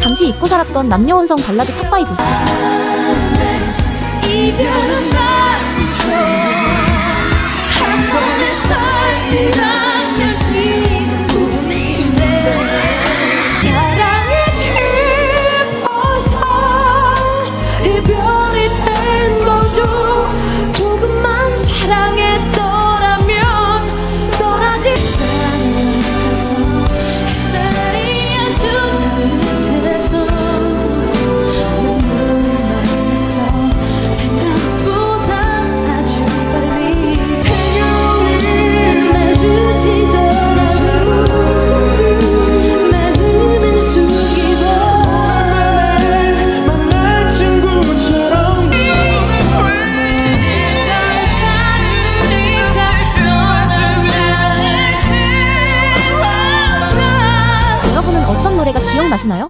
당시 잊고 살았던 남녀 혼성 발라드 탑5 어떤 노래가 기억나시나요?